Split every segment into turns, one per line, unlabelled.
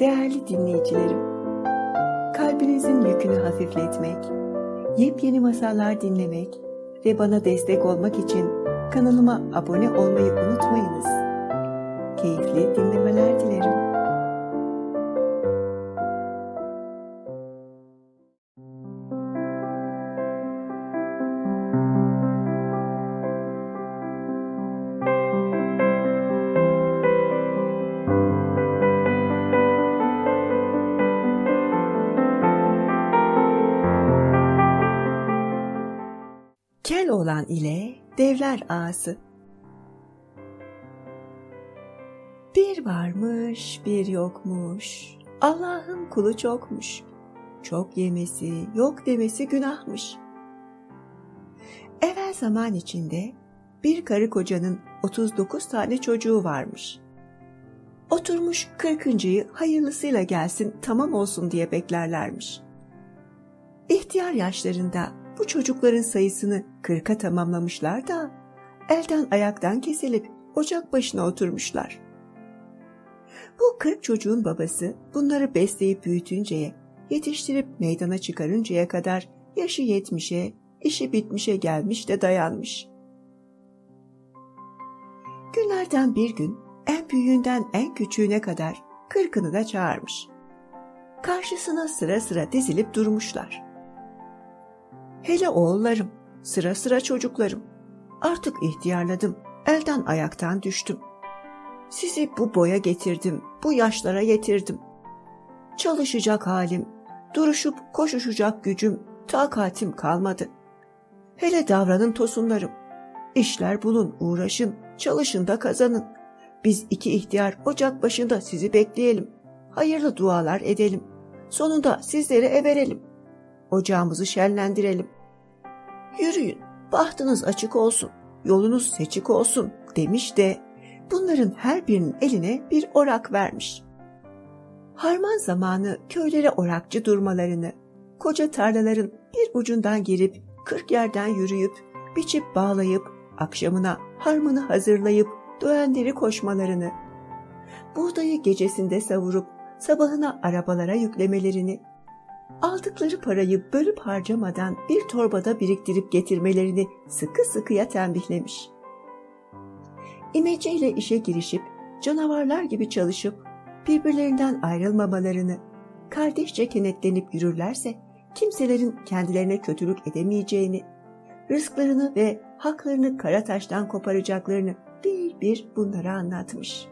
Değerli dinleyicilerim, kalbinizin yükünü hafifletmek, yepyeni masallar dinlemek ve bana destek olmak için kanalıma abone olmayı unutmayınız. Keyifli dinlemeler dilerim. Devler Ağası Bir varmış bir yokmuş, Allah'ın kulu çokmuş. Çok yemesi, yok demesi günahmış. Evvel zaman içinde bir karı kocanın 39 tane çocuğu varmış. Oturmuş kırkıncıyı hayırlısıyla gelsin tamam olsun diye beklerlermiş. İhtiyar yaşlarında bu çocukların sayısını kırka tamamlamışlar da elden ayaktan kesilip ocak başına oturmuşlar. Bu kırk çocuğun babası bunları besleyip büyütünceye, yetiştirip meydana çıkarıncaya kadar yaşı yetmişe, işi bitmişe gelmiş de dayanmış. Günlerden bir gün en büyüğünden en küçüğüne kadar kırkını da çağırmış. Karşısına sıra sıra dizilip durmuşlar. Hele oğullarım, sıra sıra çocuklarım. Artık ihtiyarladım, elden ayaktan düştüm. Sizi bu boya getirdim, bu yaşlara getirdim. Çalışacak halim, duruşup koşuşacak gücüm, takatim kalmadı. Hele davranın tosunlarım. İşler bulun, uğraşın, çalışın da kazanın. Biz iki ihtiyar ocak başında sizi bekleyelim. Hayırlı dualar edelim. Sonunda sizleri everelim ocağımızı şenlendirelim. Yürüyün, bahtınız açık olsun, yolunuz seçik olsun demiş de bunların her birinin eline bir orak vermiş. Harman zamanı köylere orakçı durmalarını, koca tarlaların bir ucundan girip kırk yerden yürüyüp, biçip bağlayıp, akşamına harmanı hazırlayıp döğenleri koşmalarını, buğdayı gecesinde savurup sabahına arabalara yüklemelerini, aldıkları parayı bölüp harcamadan bir torbada biriktirip getirmelerini sıkı sıkıya tembihlemiş. İmeceyle işe girişip canavarlar gibi çalışıp birbirlerinden ayrılmamalarını, kardeşçe kenetlenip yürürlerse kimselerin kendilerine kötülük edemeyeceğini, rızklarını ve haklarını kara taştan koparacaklarını bir bir bunlara anlatmış.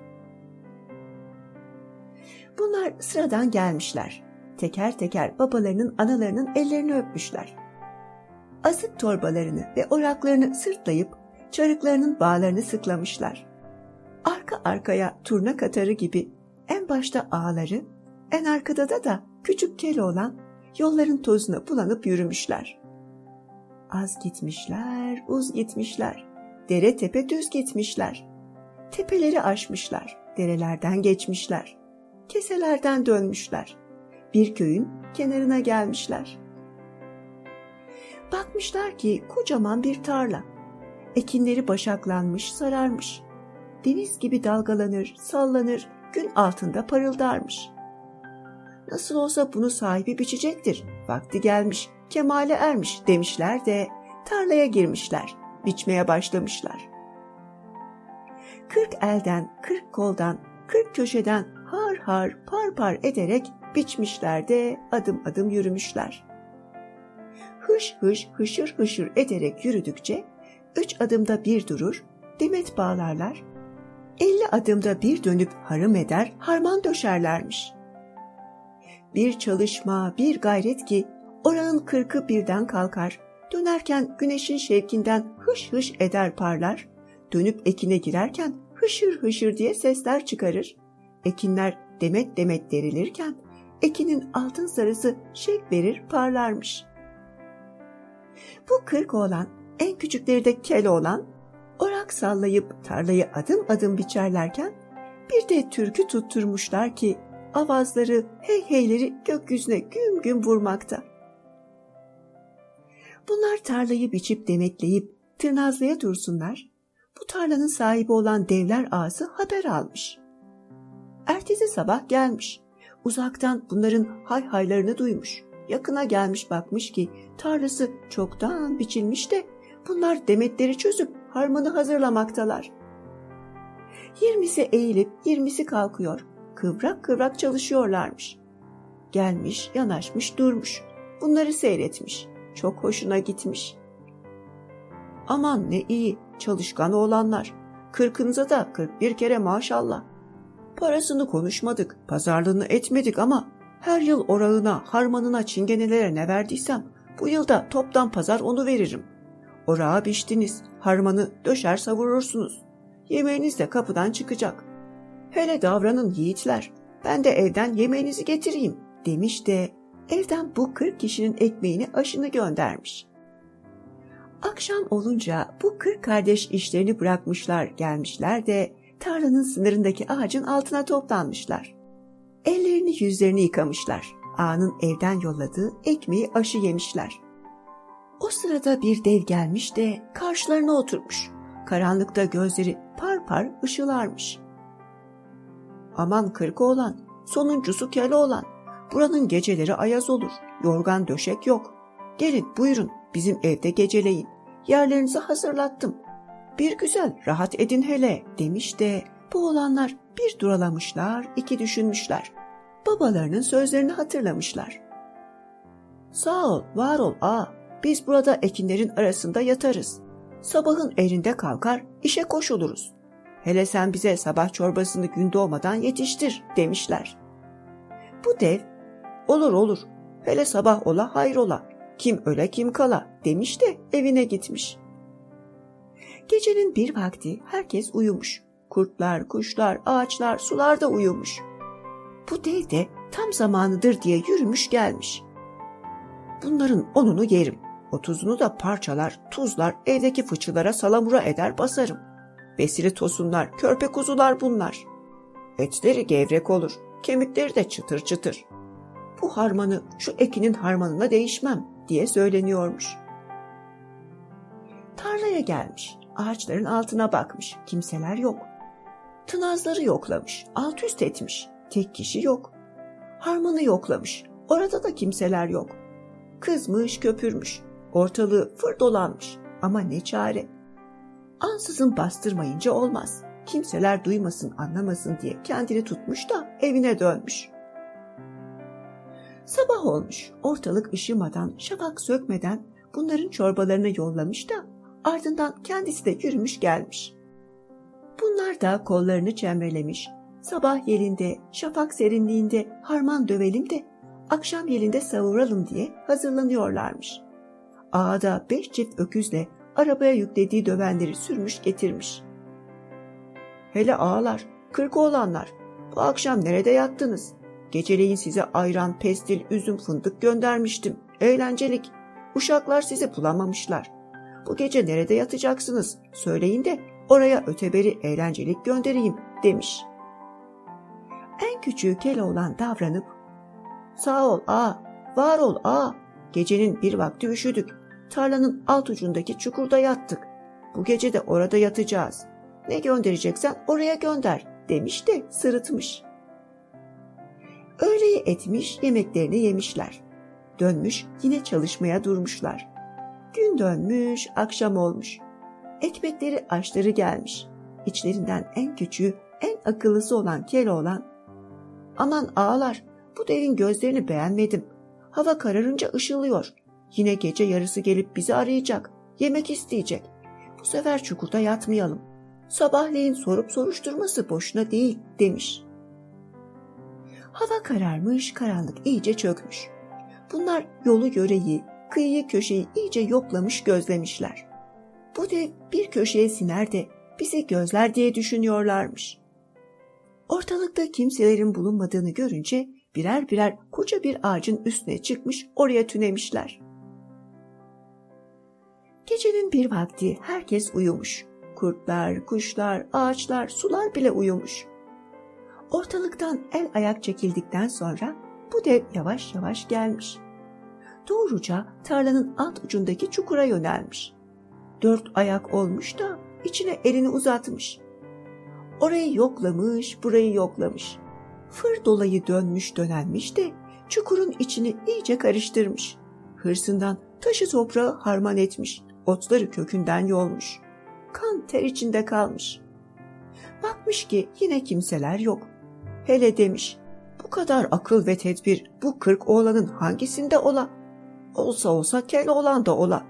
Bunlar sıradan gelmişler teker teker babalarının analarının ellerini öpmüşler. Azık torbalarını ve oraklarını sırtlayıp çarıklarının bağlarını sıklamışlar. Arka arkaya turna katarı gibi en başta ağları, en arkada da da küçük kele olan yolların tozuna bulanıp yürümüşler. Az gitmişler, uz gitmişler, dere tepe düz gitmişler. Tepeleri aşmışlar, derelerden geçmişler, keselerden dönmüşler bir köyün kenarına gelmişler. Bakmışlar ki kocaman bir tarla. Ekinleri başaklanmış, sararmış. Deniz gibi dalgalanır, sallanır, gün altında parıldarmış. Nasıl olsa bunu sahibi biçecektir. Vakti gelmiş, kemale ermiş demişler de tarlaya girmişler, biçmeye başlamışlar. Kırk elden, kırk koldan, kırk köşeden har har par par ederek biçmişler de adım adım yürümüşler. Hış hış hışır hışır ederek yürüdükçe üç adımda bir durur, demet bağlarlar, elli adımda bir dönüp harım eder, harman döşerlermiş. Bir çalışma, bir gayret ki oranın kırkı birden kalkar, dönerken güneşin şevkinden hış hış eder parlar, dönüp ekine girerken hışır hışır diye sesler çıkarır. Ekinler demet demet derilirken ekinin altın sarısı şek verir parlarmış. Bu kırk oğlan, en küçükleri de kel oğlan, orak sallayıp tarlayı adım adım biçerlerken bir de türkü tutturmuşlar ki avazları, hey heyleri gökyüzüne güm güm vurmakta. Bunlar tarlayı biçip demetleyip tırnazlaya dursunlar. Bu tarlanın sahibi olan devler ağası haber almış. Ertesi sabah gelmiş Uzaktan bunların hay haylarını duymuş. Yakına gelmiş bakmış ki tarlası çoktan biçilmiş de bunlar demetleri çözüp harmanı hazırlamaktalar. Yirmisi eğilip yirmisi kalkıyor. Kıvrak kıvrak çalışıyorlarmış. Gelmiş, yanaşmış, durmuş. Bunları seyretmiş. Çok hoşuna gitmiş. Aman ne iyi, çalışkan oğlanlar. Kırkınıza da kırk bir kere maşallah. Parasını konuşmadık, pazarlığını etmedik ama her yıl orağına, harmanına, çingenelere ne verdiysem bu yılda toptan pazar onu veririm. Orağı biçtiniz, harmanı döşer savurursunuz. Yemeğiniz de kapıdan çıkacak. Hele davranın yiğitler, ben de evden yemeğinizi getireyim demiş de evden bu kırk kişinin ekmeğini aşını göndermiş. Akşam olunca bu kırk kardeş işlerini bırakmışlar gelmişler de tarlanın sınırındaki ağacın altına toplanmışlar. Ellerini yüzlerini yıkamışlar. Ağanın evden yolladığı ekmeği aşı yemişler. O sırada bir dev gelmiş de karşılarına oturmuş. Karanlıkta gözleri par par ışılarmış. Aman kırk oğlan, sonuncusu kele olan. Buranın geceleri ayaz olur, yorgan döşek yok. Gelin buyurun bizim evde geceleyin. Yerlerinizi hazırlattım. Bir güzel rahat edin hele demiş de bu olanlar bir duralamışlar, iki düşünmüşler. Babalarının sözlerini hatırlamışlar. Sağ ol, var ol ağa. Biz burada ekinlerin arasında yatarız. Sabahın erinde kalkar, işe koşuluruz. Hele sen bize sabah çorbasını gün doğmadan yetiştir demişler. Bu dev, olur olur, hele sabah ola hayrola, kim öle kim kala demiş de evine gitmiş. Gecenin bir vakti herkes uyumuş. Kurtlar, kuşlar, ağaçlar, sular da uyumuş. Bu dev de tam zamanıdır diye yürümüş gelmiş. Bunların onunu yerim. Otuzunu da parçalar, tuzlar, evdeki fıçılara salamura eder basarım. Besili tosunlar, körpe kuzular bunlar. Etleri gevrek olur, kemikleri de çıtır çıtır. Bu harmanı şu ekinin harmanına değişmem diye söyleniyormuş. Tarlaya gelmiş, ağaçların altına bakmış, kimseler yok. Tınazları yoklamış, alt üst etmiş, tek kişi yok. Harmanı yoklamış, orada da kimseler yok. Kızmış, köpürmüş, ortalığı fır dolanmış ama ne çare. Ansızın bastırmayınca olmaz. Kimseler duymasın, anlamasın diye kendini tutmuş da evine dönmüş. Sabah olmuş, ortalık ışımadan, şafak sökmeden bunların çorbalarını yollamış da ardından kendisi de yürümüş gelmiş. Bunlar da kollarını çemrelemiş, sabah yerinde, şafak serinliğinde harman dövelim de akşam yerinde savuralım diye hazırlanıyorlarmış. Ağa da beş çift öküzle arabaya yüklediği dövenleri sürmüş getirmiş. Hele ağalar, kırk oğlanlar, bu akşam nerede yattınız? Geceleyin size ayran, pestil, üzüm, fındık göndermiştim. Eğlencelik. Uşaklar sizi bulamamışlar. Bu gece nerede yatacaksınız? Söyleyin de oraya öteberi eğlencelik göndereyim demiş. En küçüğü Keloğlan davranıp Sağ ol ağa, var ol ağa. Gecenin bir vakti üşüdük. Tarlanın alt ucundaki çukurda yattık. Bu gece de orada yatacağız. Ne göndereceksen oraya gönder demiş de sırıtmış. Öğleyi etmiş, yemeklerini yemişler. Dönmüş, yine çalışmaya durmuşlar. Gün dönmüş, akşam olmuş. Ekmekleri açları gelmiş. İçlerinden en küçüğü, en akıllısı olan Keloğlan, ''Aman ağalar, bu devin gözlerini beğenmedim. Hava kararınca ışılıyor. Yine gece yarısı gelip bizi arayacak, yemek isteyecek. Bu sefer çukurda yatmayalım. Sabahleyin sorup soruşturması boşuna değil.'' demiş.'' Hava kararmış, karanlık iyice çökmüş. Bunlar yolu yöreyi, kıyıyı köşeyi iyice yoklamış gözlemişler. Bu dev bir köşeye siner de bizi gözler diye düşünüyorlarmış. Ortalıkta kimselerin bulunmadığını görünce birer birer koca bir ağacın üstüne çıkmış oraya tünemişler. Gecenin bir vakti herkes uyumuş. Kurtlar, kuşlar, ağaçlar, sular bile uyumuş. Ortalıktan el ayak çekildikten sonra bu dev yavaş yavaş gelmiş. Doğruca tarlanın alt ucundaki çukura yönelmiş. Dört ayak olmuş da içine elini uzatmış. Orayı yoklamış, burayı yoklamış. fır dolayı dönmüş dönenmiş de çukurun içini iyice karıştırmış. Hırsından taşı toprağı harman etmiş, otları kökünden yolmuş. Kan ter içinde kalmış. Bakmış ki yine kimseler yok. Hele demiş, bu kadar akıl ve tedbir bu kırk oğlanın hangisinde ola? Olsa olsa kel olan da ola.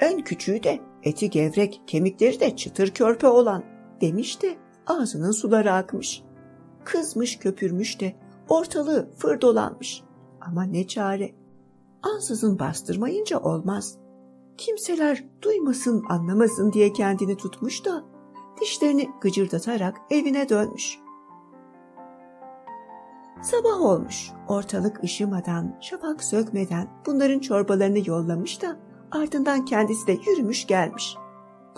En küçüğü de eti gevrek, kemikleri de çıtır körpe olan demiş de ağzının suları akmış. Kızmış köpürmüş de ortalığı fır dolanmış. Ama ne çare. Ansızın bastırmayınca olmaz. Kimseler duymasın anlamasın diye kendini tutmuş da dişlerini gıcırdatarak evine dönmüş. Sabah olmuş. Ortalık ışımadan, şafak sökmeden bunların çorbalarını yollamış da ardından kendisi de yürümüş gelmiş.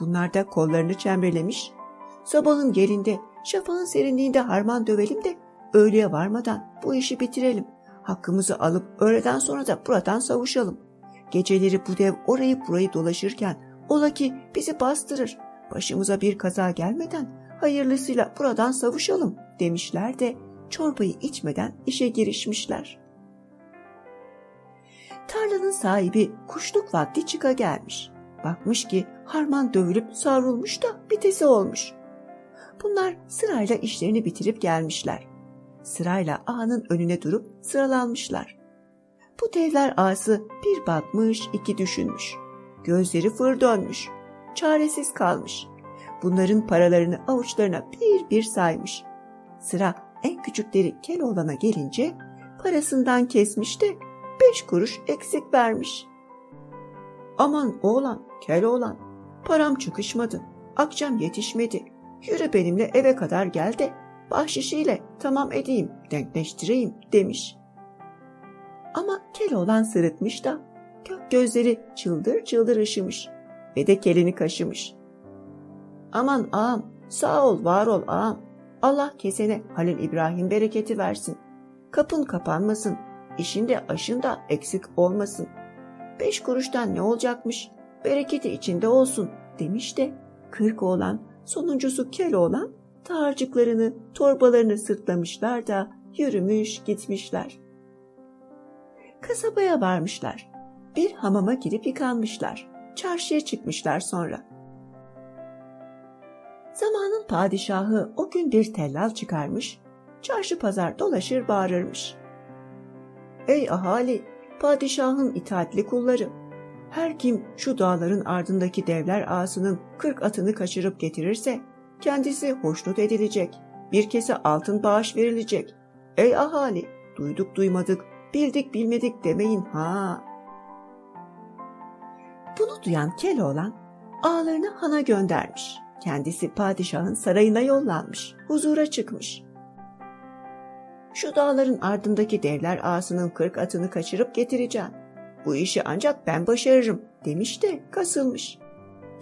Bunlar da kollarını çemberlemiş. Sabahın gelinde, şafağın serinliğinde harman dövelim de öğleye varmadan bu işi bitirelim. Hakkımızı alıp öğleden sonra da buradan savuşalım. Geceleri bu dev orayı burayı dolaşırken ola ki bizi bastırır. Başımıza bir kaza gelmeden hayırlısıyla buradan savuşalım demişler de çorbayı içmeden işe girişmişler. Tarlanın sahibi kuşluk vakti çıka gelmiş. Bakmış ki harman dövülüp savrulmuş da bitesi olmuş. Bunlar sırayla işlerini bitirip gelmişler. Sırayla ağanın önüne durup sıralanmışlar. Bu devler ağası bir bakmış iki düşünmüş. Gözleri fır dönmüş. Çaresiz kalmış. Bunların paralarını avuçlarına bir bir saymış. Sıra en küçükleri Keloğlan'a gelince parasından kesmiş de beş kuruş eksik vermiş. Aman oğlan, Keloğlan, param çıkışmadı, akşam yetişmedi. Yürü benimle eve kadar gel de bahşişiyle tamam edeyim, denkleştireyim demiş. Ama Keloğlan sırıtmış da gök gözleri çıldır çıldır ışımış ve de kelini kaşımış. Aman ağam, sağ ol, var ol ağam. Allah kesene Halil İbrahim bereketi versin. Kapın kapanmasın, işinde aşında eksik olmasın. Beş kuruştan ne olacakmış, bereketi içinde olsun demiş de kırk oğlan, sonuncusu kel oğlan tağırcıklarını, torbalarını sırtlamışlar da yürümüş gitmişler. Kasabaya varmışlar. Bir hamama girip yıkanmışlar. Çarşıya çıkmışlar sonra. Zamanın padişahı o gün bir tellal çıkarmış, çarşı pazar dolaşır bağırırmış. Ey ahali, padişahın itaatli kulları, her kim şu dağların ardındaki devler ağasının kırk atını kaçırıp getirirse, kendisi hoşnut edilecek, bir kese altın bağış verilecek. Ey ahali, duyduk duymadık, bildik bilmedik demeyin ha. Bunu duyan Keloğlan ağalarını hana göndermiş. Kendisi padişahın sarayına yollanmış, huzura çıkmış. Şu dağların ardındaki devler ağasının kırk atını kaçırıp getireceğim. Bu işi ancak ben başarırım demiş de kasılmış.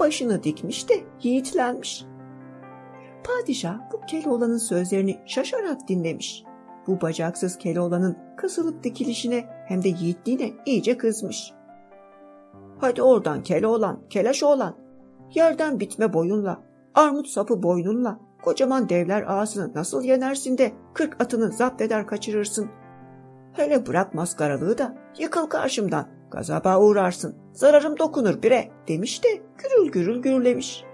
Başını dikmiş de yiğitlenmiş. Padişah bu Keloğlan'ın sözlerini şaşarak dinlemiş. Bu bacaksız Keloğlan'ın kasılıp dikilişine hem de yiğitliğine iyice kızmış. Hadi oradan Keloğlan, keleş oğlan. Yerden bitme boyunla, armut sapı boynunla, kocaman devler ağasını nasıl yenersin de kırk atını zapt eder kaçırırsın. Hele bırak maskaralığı da yıkıl karşımdan, gazaba uğrarsın, zararım dokunur bire demiş de gürül gürül gürlemiş.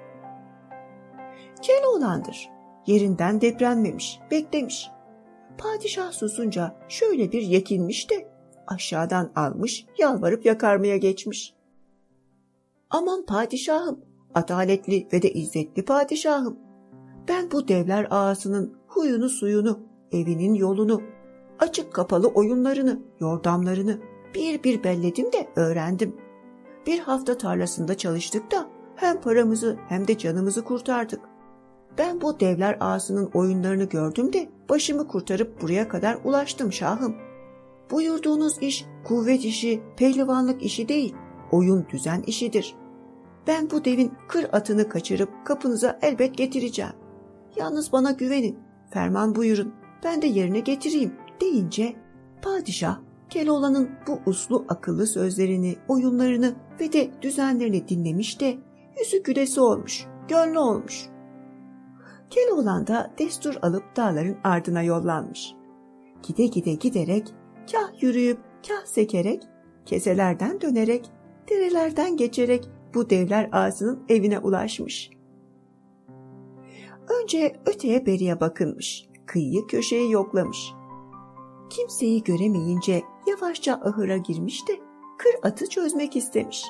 Keloğlandır, yerinden deprenmemiş, beklemiş. Padişah susunca şöyle bir yekinmiş de aşağıdan almış yalvarıp yakarmaya geçmiş. Aman padişahım, adaletli ve de izzetli padişahım. Ben bu devler ağasının huyunu suyunu, evinin yolunu, açık kapalı oyunlarını, yordamlarını bir bir belledim de öğrendim. Bir hafta tarlasında çalıştık da hem paramızı hem de canımızı kurtardık. Ben bu devler ağasının oyunlarını gördüm de başımı kurtarıp buraya kadar ulaştım şahım. Buyurduğunuz iş kuvvet işi, pehlivanlık işi değil, oyun düzen işidir. Ben bu devin kır atını kaçırıp kapınıza elbet getireceğim. Yalnız bana güvenin, ferman buyurun, ben de yerine getireyim deyince padişah Keloğlan'ın bu uslu akıllı sözlerini, oyunlarını ve de düzenlerini dinlemiş de yüzü gülesi olmuş, gönlü olmuş. Keloğlan da destur alıp dağların ardına yollanmış. gide gide giderek, kah yürüyüp kah sekerek, keselerden dönerek, derelerden geçerek bu devler ağasının evine ulaşmış. Önce öteye beriye bakınmış, kıyıyı köşeyi yoklamış. Kimseyi göremeyince yavaşça ahıra girmiş de kır atı çözmek istemiş.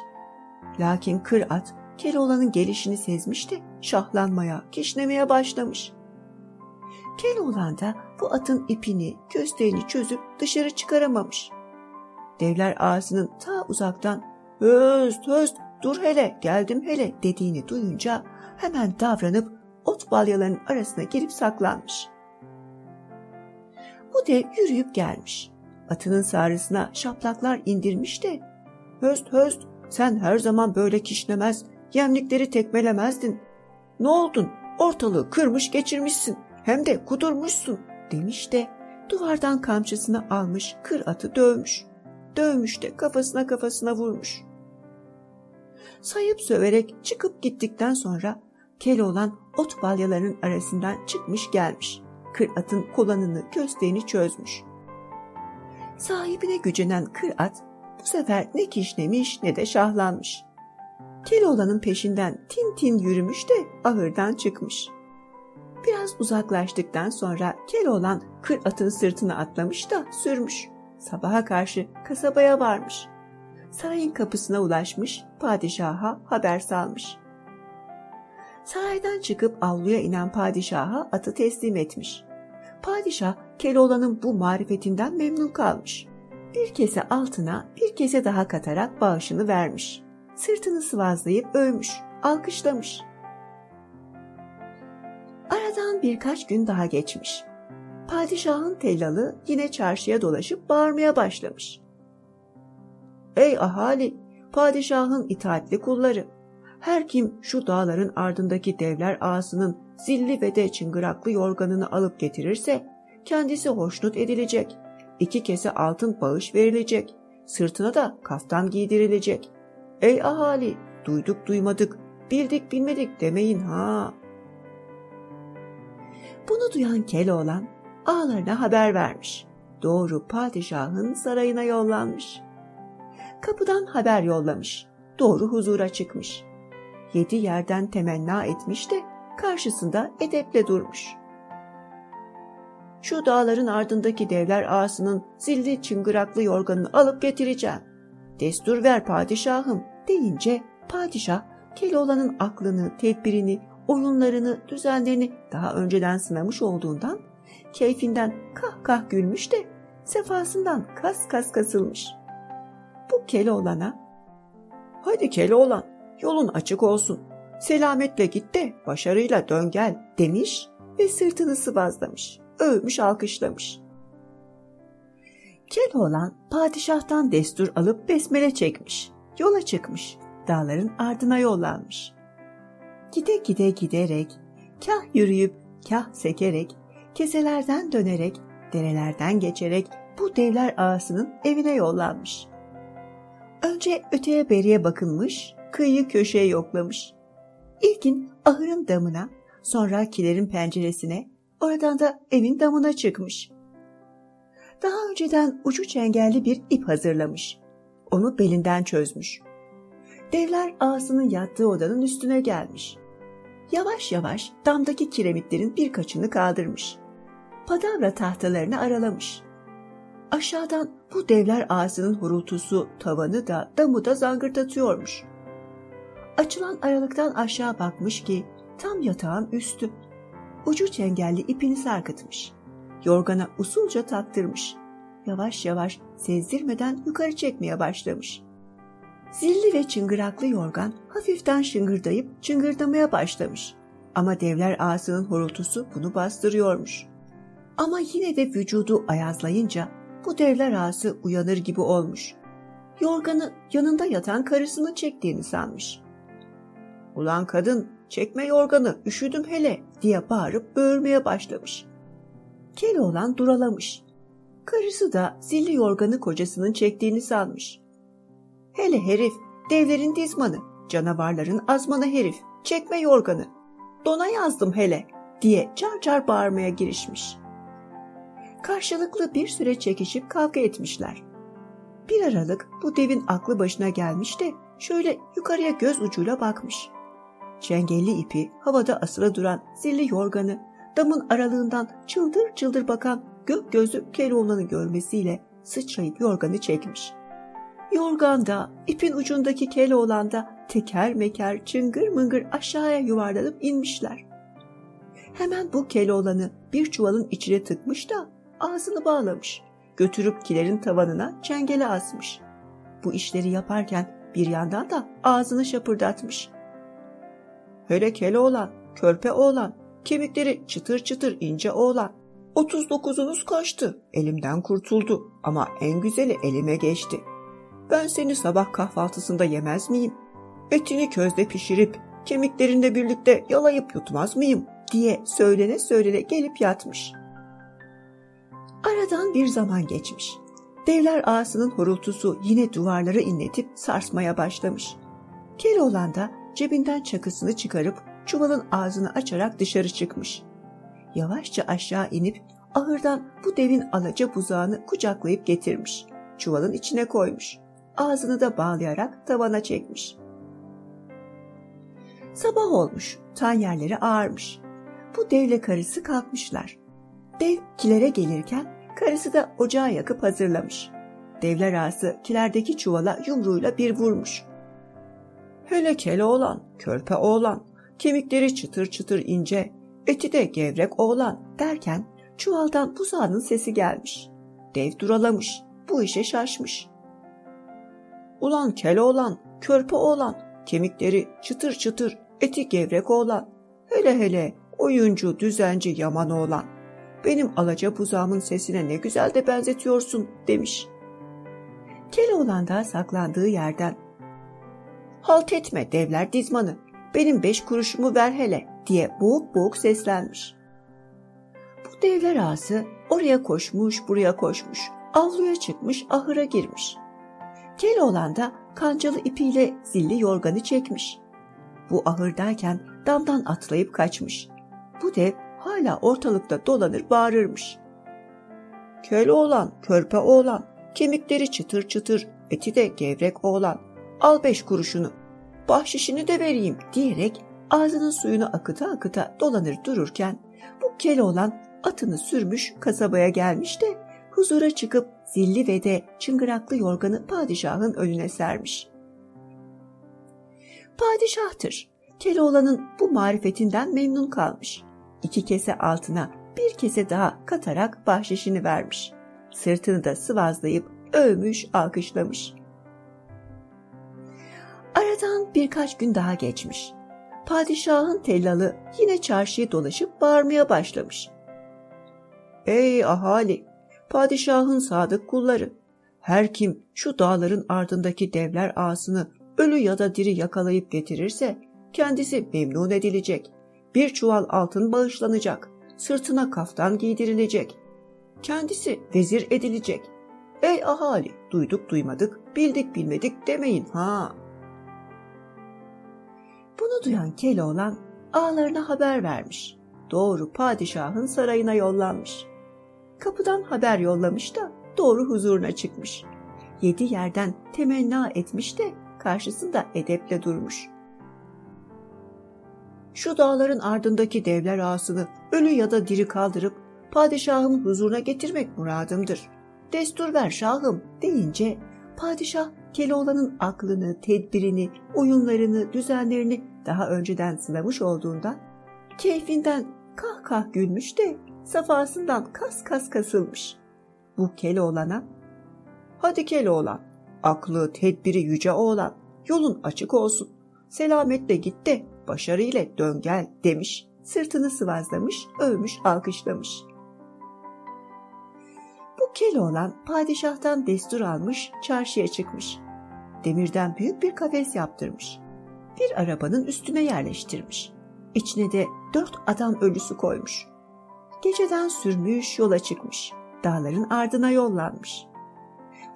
Lakin kır at Keloğlan'ın gelişini sezmiş de şahlanmaya, kişnemeye başlamış. Keloğlan da bu atın ipini, kösteğini çözüp dışarı çıkaramamış. Devler ağasının ta uzaktan höst höst dur hele geldim hele dediğini duyunca hemen davranıp ot balyalarının arasına girip saklanmış. Bu dev yürüyüp gelmiş. Atının sarısına şaplaklar indirmiş de höst höst sen her zaman böyle kişnemez, yemlikleri tekmelemezdin. Ne oldun? Ortalığı kırmış geçirmişsin. Hem de kudurmuşsun demiş de duvardan kamçısını almış kır atı dövmüş. Dövmüş de kafasına kafasına vurmuş. Sayıp söverek çıkıp gittikten sonra Keloğlan ot balyalarının arasından çıkmış gelmiş. Kır atın kolanını kösteğini çözmüş. Sahibine gücenen kır at bu sefer ne kişnemiş ne de şahlanmış. Keloğlan'ın peşinden tin tin yürümüş de ahırdan çıkmış. Biraz uzaklaştıktan sonra Keloğlan kır atın sırtına atlamış da sürmüş. Sabaha karşı kasabaya varmış. Sarayın kapısına ulaşmış, padişaha haber salmış. Saraydan çıkıp avluya inen padişaha atı teslim etmiş. Padişah Keloğlan'ın bu marifetinden memnun kalmış. Bir kese altına bir kese daha katarak bağışını vermiş. Sırtını sıvazlayıp övmüş, alkışlamış. Aradan birkaç gün daha geçmiş. Padişahın tellalı yine çarşıya dolaşıp bağırmaya başlamış. Ey ahali, padişahın itaatli kulları, her kim şu dağların ardındaki devler ağasının zilli ve de çıngıraklı yorganını alıp getirirse, kendisi hoşnut edilecek, iki kese altın bağış verilecek, sırtına da kaftan giydirilecek. Ey ahali, duyduk duymadık, bildik bilmedik demeyin ha. Bunu duyan Keloğlan ağalarına haber vermiş. Doğru padişahın sarayına yollanmış. Kapıdan haber yollamış. Doğru huzura çıkmış. Yedi yerden temenna etmiş de karşısında edeple durmuş. Şu dağların ardındaki devler ağasının zilli çıngıraklı yorganını alıp getireceğim. Destur ver padişahım deyince padişah Keloğlan'ın aklını, tedbirini, oyunlarını, düzenlerini daha önceden sınamış olduğundan keyfinden kah kah gülmüş de sefasından kas kas kasılmış. Bu Keloğlan'a hadi Keloğlan yolun açık olsun selametle git de başarıyla dön gel demiş ve sırtını sıvazlamış, övmüş alkışlamış. Keloğlan padişahtan destur alıp besmele çekmiş, yola çıkmış, dağların ardına yollanmış. Gide gide giderek, kah yürüyüp kah sekerek, keselerden dönerek, derelerden geçerek bu devler ağasının evine yollanmış. Önce öteye beriye bakılmış, kıyı köşeye yoklamış. İlkin ahırın damına, sonra kilerin penceresine, oradan da evin damına çıkmış. Daha önceden ucu çengelli bir ip hazırlamış. Onu belinden çözmüş. Devler ağasının yattığı odanın üstüne gelmiş. Yavaş yavaş damdaki kiremitlerin birkaçını kaldırmış. Padavra tahtalarını aralamış. Aşağıdan bu devler ağasının hurultusu tavanı da damı da zangırdatıyormuş. Açılan aralıktan aşağı bakmış ki tam yatağın üstü. Ucu çengelli ipini sarkıtmış. Yorgana usulca taktırmış. Yavaş yavaş sezdirmeden yukarı çekmeye başlamış. Zilli ve çıngıraklı yorgan hafiften şıngırdayıp çıngırdamaya başlamış. Ama devler ağasının horultusu bunu bastırıyormuş. Ama yine de vücudu ayazlayınca bu devler ağası uyanır gibi olmuş. Yorganı yanında yatan karısını çektiğini sanmış. Ulan kadın çekme yorganı üşüdüm hele diye bağırıp böğürmeye başlamış. Keloğlan duralamış. Karısı da zilli yorganı kocasının çektiğini sanmış. Hele herif, devlerin dizmanı, canavarların azmanı herif, çekme yorganı. Dona yazdım hele diye car car bağırmaya girişmiş. Karşılıklı bir süre çekişip kavga etmişler. Bir aralık bu devin aklı başına gelmiş de şöyle yukarıya göz ucuyla bakmış. Çengelli ipi havada asılı duran zilli yorganı damın aralığından çıldır çıldır bakan gök gözlü Keloğlan'ı görmesiyle sıçrayıp yorganı çekmiş. Yorganda, ipin ucundaki Keloğlan'da teker meker çıngır mıngır aşağıya yuvarlanıp inmişler. Hemen bu Keloğlan'ı bir çuvalın içine tıkmış da ağzını bağlamış. Götürüp kilerin tavanına çengele asmış. Bu işleri yaparken bir yandan da ağzını şapırdatmış. Hele Keloğlan, körpe oğlan, kemikleri çıtır çıtır ince oğlan. 39'unuz kaçtı, elimden kurtuldu ama en güzeli elime geçti. Ben seni sabah kahvaltısında yemez miyim? Etini közde pişirip kemiklerinde birlikte yalayıp yutmaz mıyım? diye söylene söylene gelip yatmış. Aradan bir zaman geçmiş. Devler ağasının horultusu yine duvarları inletip sarsmaya başlamış. Keloğlan da cebinden çakısını çıkarıp çuvalın ağzını açarak dışarı çıkmış. Yavaşça aşağı inip ahırdan bu devin alaca buzağını kucaklayıp getirmiş. Çuvalın içine koymuş. Ağzını da bağlayarak tavana çekmiş. Sabah olmuş, tan yerleri ağarmış. Bu devle karısı kalkmışlar. Dev kilere gelirken karısı da ocağı yakıp hazırlamış. Devler ağası kilerdeki çuvala yumruğuyla bir vurmuş. Hele kele oğlan, körpe oğlan, kemikleri çıtır çıtır ince, eti de gevrek oğlan derken çuvaldan buzağının sesi gelmiş. Dev duralamış, bu işe şaşmış. Ulan kele oğlan, körpe oğlan, kemikleri çıtır çıtır, eti gevrek oğlan, hele hele oyuncu, düzenci, yaman oğlan. Benim alaca buzağımın sesine ne güzel de benzetiyorsun demiş. Keloğlan da saklandığı yerden Halt etme devler dizmanı, benim beş kuruşumu ver hele diye boğuk boğuk seslenmiş. Bu devler ağası oraya koşmuş buraya koşmuş, avluya çıkmış ahıra girmiş. Keloğlan da kancalı ipiyle zilli yorganı çekmiş. Bu ahırdayken damdan atlayıp kaçmış. Bu dev hala ortalıkta dolanır bağırırmış. Keloğlan, körpe oğlan, kemikleri çıtır çıtır, eti de gevrek oğlan, al beş kuruşunu, bahşişini de vereyim diyerek ağzının suyunu akıta akıta dolanır dururken bu Keloğlan atını sürmüş kasabaya gelmiş de huzura çıkıp zilli ve de çıngıraklı yorganı padişahın önüne sermiş. Padişahtır. Keloğlan'ın bu marifetinden memnun kalmış. İki kese altına bir kese daha katarak bahşişini vermiş. Sırtını da sıvazlayıp övmüş, alkışlamış. Aradan birkaç gün daha geçmiş. Padişahın tellalı yine çarşıya dolaşıp bağırmaya başlamış. Ey ahali! Padişahın sadık kulları! Her kim şu dağların ardındaki devler ağasını ölü ya da diri yakalayıp getirirse kendisi memnun edilecek. Bir çuval altın bağışlanacak. Sırtına kaftan giydirilecek. Kendisi vezir edilecek. Ey ahali! Duyduk duymadık, bildik bilmedik demeyin ha! Bunu duyan Keloğlan ağalarına haber vermiş. Doğru padişahın sarayına yollanmış. Kapıdan haber yollamış da doğru huzuruna çıkmış. Yedi yerden temenna etmiş de karşısında edeple durmuş. Şu dağların ardındaki devler ağasını ölü ya da diri kaldırıp padişahımın huzuruna getirmek muradımdır. Destur ver şahım deyince padişah Keloğlan'ın aklını, tedbirini, oyunlarını, düzenlerini daha önceden sınamış olduğundan keyfinden kah kah gülmüş de safasından kas kas kasılmış. Bu Keloğlan'a hadi Keloğlan aklı tedbiri yüce oğlan yolun açık olsun selametle git de başarıyla dön gel demiş sırtını sıvazlamış övmüş alkışlamış. Bu Keloğlan padişahtan destur almış çarşıya çıkmış. Demirden büyük bir kafes yaptırmış bir arabanın üstüne yerleştirmiş. İçine de dört adam ölüsü koymuş. Geceden sürmüş yola çıkmış. Dağların ardına yollanmış.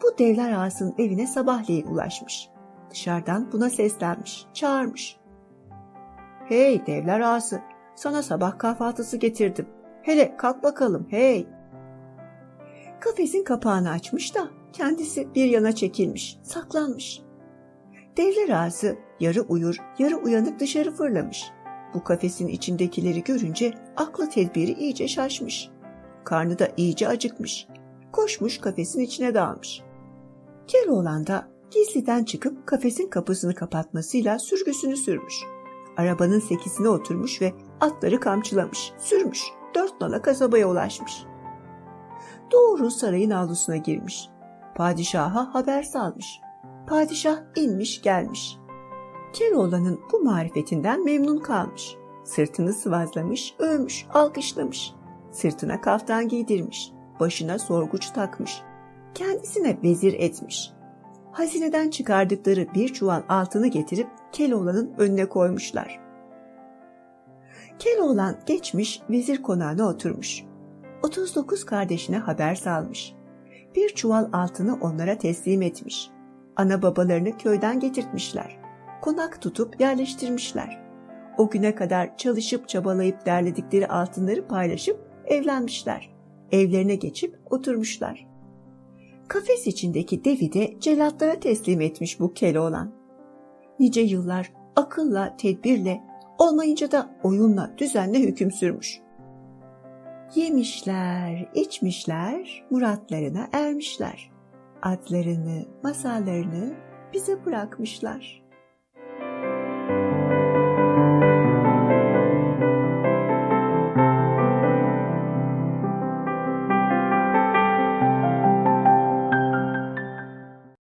Bu devler ağasının evine sabahleyin ulaşmış. Dışarıdan buna seslenmiş, çağırmış. Hey devler ağası, sana sabah kahvaltısı getirdim. Hele kalk bakalım hey. Kafesin kapağını açmış da kendisi bir yana çekilmiş, saklanmış. Devler ağası yarı uyur, yarı uyanık dışarı fırlamış. Bu kafesin içindekileri görünce aklı tedbiri iyice şaşmış. Karnı da iyice acıkmış. Koşmuş kafesin içine dalmış. Keloğlan da gizliden çıkıp kafesin kapısını kapatmasıyla sürgüsünü sürmüş. Arabanın sekisine oturmuş ve atları kamçılamış, sürmüş. Dört nala kasabaya ulaşmış. Doğru sarayın avlusuna girmiş. Padişaha haber salmış. Padişah inmiş gelmiş. Keloğlan'ın bu marifetinden memnun kalmış. Sırtını sıvazlamış, övmüş, alkışlamış. Sırtına kaftan giydirmiş. Başına sorguç takmış. Kendisine vezir etmiş. Hazineden çıkardıkları bir çuval altını getirip Keloğlan'ın önüne koymuşlar. Keloğlan geçmiş vezir konağına oturmuş. 39 kardeşine haber salmış. Bir çuval altını onlara teslim etmiş. Ana babalarını köyden getirtmişler. Konak tutup yerleştirmişler. O güne kadar çalışıp çabalayıp derledikleri altınları paylaşıp evlenmişler. Evlerine geçip oturmuşlar. Kafes içindeki devi de celatlara teslim etmiş bu Keloğlan. Nice yıllar akılla, tedbirle, olmayınca da oyunla, düzenle hüküm sürmüş. Yemişler, içmişler, muratlarına ermişler. Adlarını, masallarını bize bırakmışlar.